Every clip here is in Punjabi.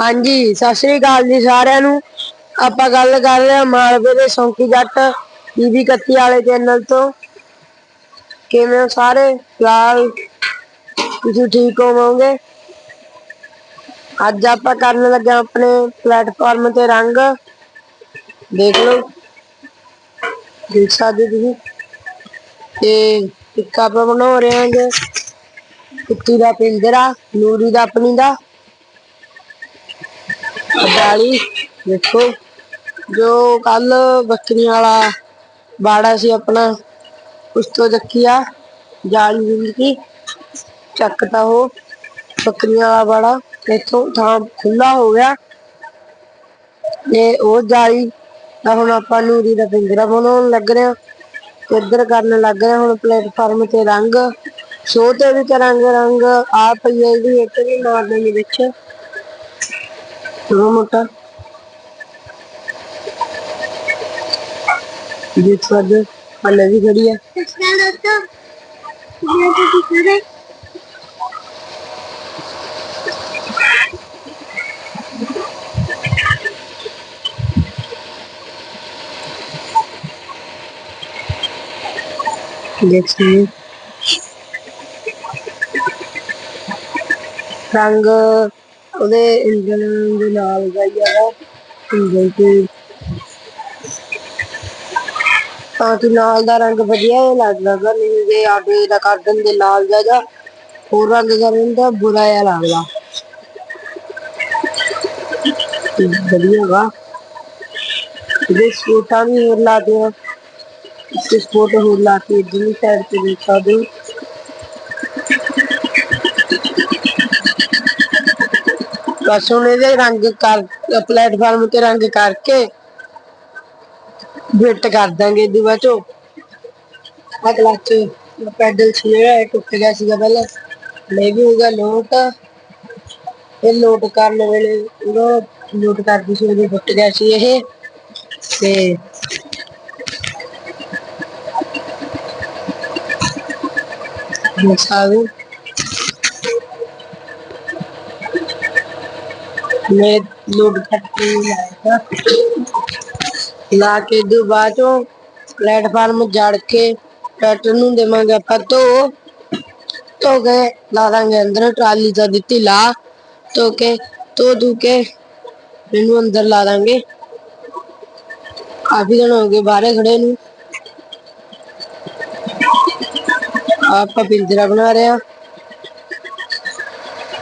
ਹਾਂਜੀ, ਸਤਿ ਸ੍ਰੀ ਅਕਾਲ ਜੀ ਸਾਰਿਆਂ ਨੂੰ। ਆਪਾਂ ਗੱਲ ਕਰ ਰਹੇ ਹਾਂ ਮਾਲਵੇ ਦੇ ਸੌਂਕੀ ਜੱਟ ਬੀਬੀ ਕੱਤੀ ਵਾਲੇ ਚੈਨਲ ਤੋਂ। ਕਿਵੇਂ ਹੋ ਸਾਰੇ? ਫਿਲਹਾਲ ਤੁਸੀਂ ਠੀਕ ਹੋਵੋਗੇ? ਅੱਜ ਆਪਾਂ ਕਰਨ ਲੱਗੇ ਆਪਣੇ ਪਲੇਟਫਾਰਮ ਤੇ ਰੰਗ। ਦੇਖ ਲਓ। ਦੇਖ ਸਕਦੇ ਤੁਸੀਂ। ਤੇ ਇੱਕ ਆਪਾਂ ਬਣਾ ਰਹੇ ਹਾਂਗੇ। ਕੁੱਤੀ ਦਾ ਪਿੰਜਰਾ, ਨੂਰੀ ਦਾ ਆਪਣੀ ਦਾ। ਅਡਾਲੀ ਦੇਖੋ, ਜੋ ਕੱਲ ਬੱਕਰੀਆਂ ਵਾਲਾ ਬਾੜਾ ਸੀ ਆਪਣਾ, ਉਸ ਤੋਂ ਚੱਕਿਆ ਜਾਲੀ ਮਿਲ ਕੀ ਚੱਕਤਾ ਉਹ ਬੱਕਰੀਆਂ ਵਾਲਾ ਬਾੜਾ, ਇੱਥੋਂ ਥਾਂ ਖੁੱਲਾ ਹੋ ਗਿਆ। ਤੇ ਉਹ ਜਾਲੀ ਤਾਂ ਹੁਣ ਆਪਾਂ ਨੂਰੀ ਦਾ ਪਿੰਜਰਾ ਬਣਾਉਣ ਲੱਗ ਰਹੇ ਹਾਂ। ਤੇ ਇੱਧਰ ਕਰਨ ਲੱਗ ਰਹੇ ਹੁਣ ਪਲੇਟਫਾਰਮ ਤੇ ਰੰਗ ਸ਼ੋਅ ਤੇ ਵੀ ਕਰਾਂਗੇ ਰੰਗ ਆ ਪਈ ਹੈ ਜਿਹੜੀ ਇੱਕ ਵੀ ਮਾਰ ਦੇਣੀ ਵਿੱਚ। રોમોટર બીજ સ્વાદર પલ્લવી ઘડિયા देखिए रंग ਉਹਦੇ ਇੰਜਨ ਦੇ ਨਾਲ ਦਾ ਹੀ ਇੰਜਨ ਤੇ। ਤਾਂ ਕਿ ਨਾਲ ਦਾ ਰੰਗ ਵਧੀਆ ਹੀ ਲੱਗਦਾ ਗਾ ਨਹੀਂ ਜੇ ਆਟੇ ਦਾ ਕਰ ਦਿੰਦੇ ਲਾਲ ਜਿਹਾ ਜਾਂ ਹੋਰ ਰੰਗ ਕਰ ਦਿੰਦਾ, ਬੁਰਾ ਜਿਹਾ ਲੱਗਦਾ। ਵਧੀਆ ਵਾ। ਇਹਦੇ ਸਪੋਟਾਂ ਵੀ ਹੋਰ ਲਾ ਦਿਓ ਇਸ ਸਪੋਟ ਹੋਰ ਲਾ ਕੇ ਇਧਰਲੀ ਸਾਈਡ ਤੇ ਦੇਖ ਸਕਦੇ ਹੋ ਬਸ ਹੁਣ ਇਹਦੇ ਰੰਗ ਕਰ ਪਲੇਟਫਾਰਮ ਤੇ ਰੰਗ ਕਰਕੇ ਫਿੱਟ ਕਰ ਦਾਂਗੇ ਇਹਦੇ ਬਾਅਦ ਚੋਂ ਆ ਕਲਚ ਪੈਡਲ ਸੀ ਜਿਹੜਾ ਇਹ ਟੁੱਟ ਗਿਆ ਸੀਗਾ ਪਹਿਲਾਂ ਲੈ ਵੀ ਹੋਊਗਾ ਲੋਟ ਇਹ ਲੋਟ ਕਰਨ ਵੇਲੇ ਉਹਦਾ ਲੋਟ ਕਰਦੀ ਸੀ ਉਹਦੇ ਟੁੱਟ ਗਿਆ ਸੀ ਇਹ ਤੇ ਮਸਾਲੂ ਮੈਂ ਲੋਡ ਲਾ ਕੇ ਦੋ ਬਾਅਦ ਪਲੇਟਫਾਰਮ ਜੜ ਕੇ ਟਰੈਕਟਰ ਨੂੰ ਦੇਵਾਂਗੇ ਆਪਾਂ ਧੋ। ਧੋ ਕੇ ਲਾ ਦਾਂਗੇ ਅੰਦਰ, ਟਰਾਲੀ ਤਾਂ ਦਿੱਤੀ ਲਾ। ਧੋ ਕੇ, ਧੋ ਧੂ ਕੇ ਇਹਨੂੰ ਅੰਦਰ ਲਾ ਦਾਂਗੇ। ਕਾਫੀ ਦਿਨ ਹੋ ਗਏ ਬਾਹਰੇ ਖੜੇ ਨੂੰ। ਆਪਾਂ ਪਿੰਜਰਾ ਬਣਾ ਰਹੇ ਆ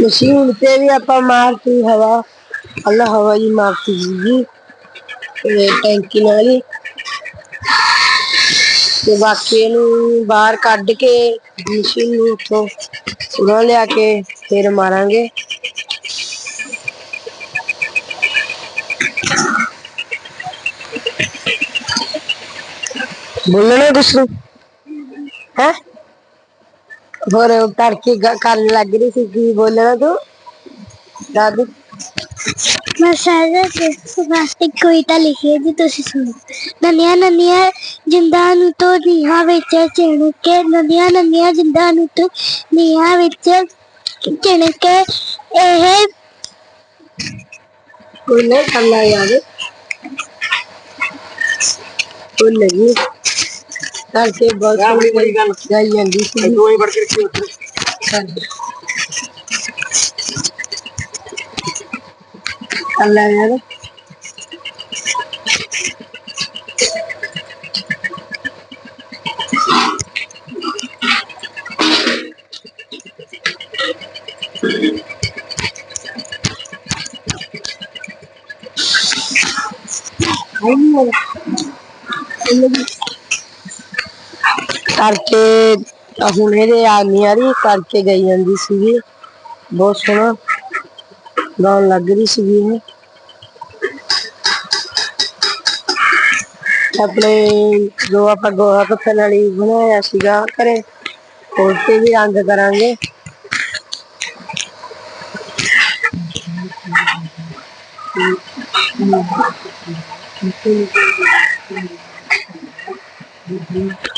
ਹਾਂ ਹਾਂ ਹਾਂ ਭਈਆ ਡੈਡੀ ਕਰਨ ਲੱਗ ਰਿਹਾ ਰੰਗ ਮਸ਼ੀਨ ਤੇ ਵੀ ਆਪਾਂ ਮਾਰਤੀ ਹਵਾ ਅੱਲਾ ਹਵਾ ਜੀ ਮਾਰਤੀ ਜੀ ਤੇ ਟੈਂਕੀ ਨਾਲ ਹੀ ਤੇ ਬਾਕੀ ਇਹਨੂੰ ਬਾਹਰ ਕੱਢ ਕੇ ਮਸ਼ੀਨ ਨੂੰ ਉੱਥੋਂ ਉਰਾਂ ਲਿਆ ਕੇ ਫਿਰ ਮਾਰਾਂਗੇ ਬੋਲਣਾ ਕੁਛ ਨੂੰ ਹੈ ਹੋਰ ਉਹ ਤੜਕੇ ਗ- ਕਰਨ ਲੱਗ ਰਹੀ ਸੀ ਕੀ ਬੋਲਣਾ ਤੂੰ ਦਾਦੀ ਮੈਂ ਸਾਰੇ ਵਾਸਤੇ ਕਵਿਤਾ ਲਿਖੀ ਹੈ ਜੀ ਤੁਸੀਂ ਸੁਣੋ ਨੰਨੀਆਂ ਨੰਨੀਆਂ ਜਿੰਦਾਂ ਨੂੰ ਤੋਂ ਨੀਹਾਂ ਵਿੱਚ ਚਿਣ ਕੇ ਨੰਨੀਆਂ ਨੰਨੀਆਂ ਜਿੰਦਾਂ ਨੂੰ ਤੋਂ ਨੀਹਾਂ ਵਿੱਚ ਚਿਣ ਕੇ ਇਹ ਕੋਈ ਨਹੀਂ ਕਰਨਾ ਯਾਦ ਕੋਈ ਨਹੀਂ ਤੜਕੇ ਬਹੁਤ ਯਾਰ ਬੜੀ ਬੜੀ ਗੱਲ ਗਾਈ ਜਾਂਦੀ ਸੀ ਦੋ ਹੀ ਵੜ ਕੇ ਰੱਖੀ ਉੱਥੇ ਅੱਲਾ ਯਾਰ ਕਰਕੇ ਤਾਂ ਹੁਣ ਇਹਦੇ ਆ ਨਹੀਂ ਆ ਰਹੀ ਕਰਕੇ ਗਈ ਜਾਂਦੀ ਸੀਗੀ ਬਹੁਤ ਸੋਹਣਾ ਗਾਉਣ ਲੱਗ ਰਹੀ ਸੀਗੀ ਇਹ ਆਪਣੇ ਜੋ ਆਪਾਂ ਗੋਹਾ ਪੱਥਰ ਨਾਲ ਹੀ ਬਣਾਇਆ ਸੀਗਾ ਘਰੇ ਉਸ ਤੇ ਵੀ ਰੰਗ ਕਰਾਂਗੇ ਆ ਜੀ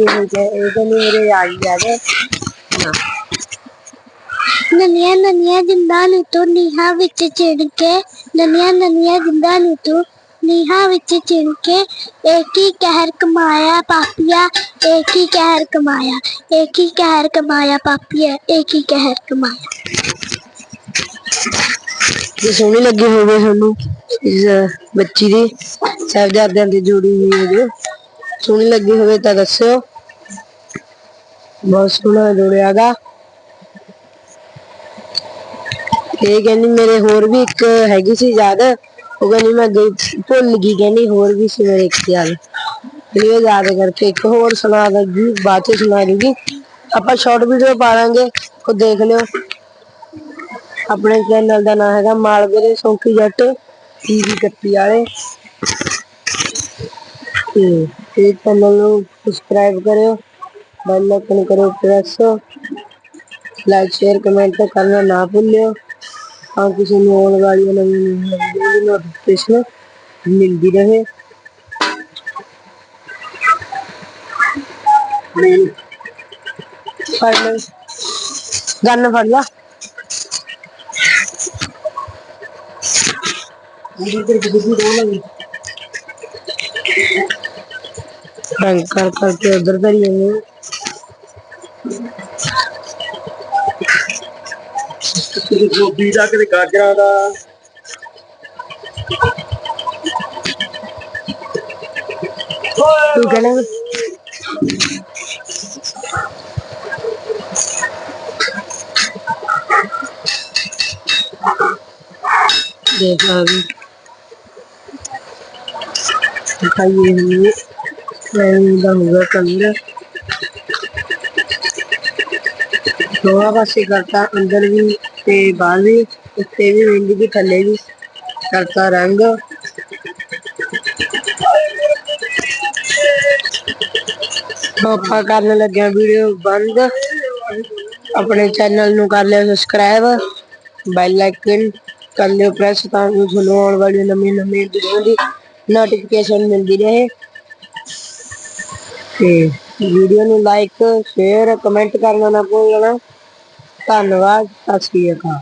ਇਹ ਤੇ ਇਹ ਤਾਂ ਨਹੀਂ ਮੇਰੇ ਆ ਗਈ ਯਾਦ ਨਨੀਆਂ ਨਨੀਆਂ ਜਿੰਦਾਂ ਨੂੰ ਤੂੰ ਨੀਹਾਂ ਵਿੱਚ ਚਿਣ ਕੇ ਨਨੀਆਂ ਨਨੀਆਂ ਜਿੰਦਾਂ ਨੂੰ ਤੂੰ ਨੀਹਾਂ ਵਿੱਚ ਚਿਣ ਕੇ ਇੱਕ ਹੀ ਕਹਿਰ ਕਮਾਇਆ ਪਾਪੀਆ ਇੱਕ ਹੀ ਕਹਿਰ ਕਮਾਇਆ ਇੱਕ ਹੀ ਕਹਿਰ ਕਮਾਇਆ ਪਾਪੀਆ ਇੱਕ ਹੀ ਕਹਿਰ ਕਮਾਇਆ ਜੇ ਸੋਹਣੀ ਲੱਗੀ ਹੋਵੇ ਤੁਹਾਨੂੰ ਇਸ ਬੱਚੀ ਦੀ ਸਾਹਿਬਜ਼ਾਦਿਆਂ ਦੀ ਜੋੜੀ ਹੋਈ ਹੋਵੇ ਸੋਹਣੀ ਲੱਗੀ ਹੋਵੇ ਤਾਂ ਦੱਸਿਓ ਬਹੁਤ ਸੋਹਣਾ ਜੋੜਿਆਗਾ ਇਹ ਕਹਿੰਦੀ ਮੇਰੇ ਹੋਰ ਵੀ ਇੱਕ ਹੈਗੀ ਸੀ ਯਾਦ ਉਹ ਕਹਿੰਦੀ ਮੈਂ ਗਈ ਭੁੱਲ ਗਈ ਕਹਿੰਦੀ ਹੋਰ ਵੀ ਸੀ ਮੇਰੇ ਇੱਕ ਯਾਦ ਜਿਹੜੀ ਯਾਦ ਕਰਕੇ ਇੱਕ ਹੋਰ ਸੁਣਾ ਦੂਗੀ ਬਾਅਦ ਚ ਸੁਣਾ ਦੂਗੀ ਆਪਾਂ ਸ਼ਾਰਟ ਵੀਡੀਓ ਪਾ ਲਾਂਗੇ ਉਹ ਦੇਖ ਲਿਓ। ਆਪਣੇ ਚੈਨਲ ਦਾ ਨਾਮ ਹੈਗਾ ਮਾਲਵੇ ਸੌਂਕੀ ਜੱਟ ਟੀਵੀ ਕੱਤੀ ਵਾਲੇ। ਤੇ ਇਹ ਚੈਨਲ ਨੂੰ ਸਬਸਕ੍ਰਾਈਬ ਕਰਿਓ ਬੈਲ ਆਈਕਨ ਕਰੋ। ਪ੍ਰੈਸ ਲਾਈਕ ਸ਼ੇਅਰ ਕਮੈਂਟ ਕਰਨਾ ਨਾ ਭੁੱਲਿਓ। ਤਾਂ ਕਿਸੇ ਨੂੰ ਆਉਣ ਵਾਲੀਆਂ ਨਵੀਆਂ ਨਵੀਆਂ ਵੀਡੀਓ ਦੀ ਨੋਟੀਫਿਕੇਸ਼ਨ ਮਿਲਦੀ ਰਹੇ। ਫੜ ਲੈ ਗੰਨ ਫੜ ਲਾ ਰੰਗ ਕਰ ਕਰਕੇ ਉਧਰ ਧਰੀ ਜਾਂਦੇ ਆ। ਕਿਤੇ ਗੋਭੀ ਦਾ ਕਿਤੇ ਗਾਜਰਾਂ ਦਾ ਤੂੰ ਕਹਿਣਾ ਵਾ? ਦੇਖ ਆ ਵੀ ਦਿਖਾਈਏ ਹमें ਐਵੇਂ ਦੋਹਾਂ ਪਾਸੇ ਕਰਤਾ, ਅੰਦਰ ਵੀ ਤੇ ਬਾਹਰ ਵੀ, ਉੱਤੇ ਵੀ ਮਹਿੰਦੀ ਦੀ ਥੱਲੇ ਵੀ। ਕਰਤਾ ਰੰਗ। ਆਪਾਂ ਕਰਨ ਲੱਗਿਆ ਵੀਡੀਓ ਬੰਦ। ਆਪਣੇ ਚੈਨਲ ਨੂੰ ਕਰ ਲਿਓ ਸਬਸਕ੍ਰਾਈਬ ਬੈਲ ਆਈਕਨ ਕਰ ਲਿਓ ਪ੍ਰੈਸ ਤਾਂ ਕਿ ਤੁਹਾਨੂੰ ਆਉਣ ਵਾਲੀ ਨਵੀਂ ਨਵੀਂ ਵੀਡੀਓ ਦੀ ਨੋਟੀਫਿਕੇਸ਼ਨ ਮਿਲਦੀ ਰਹੇ। ਤੇ ਵੀਡੀਓ ਨੂੰ ਲਾਈਕ ਸ਼ੇਅਰ ਕਮੈਂਟ ਕਰਨਾ ਨਾ ਭੁੱਲਣਾ। ਧੰਨਵਾਦ, ਸਤਿ ਸ਼੍ਰੀ ਅਕਾਲ।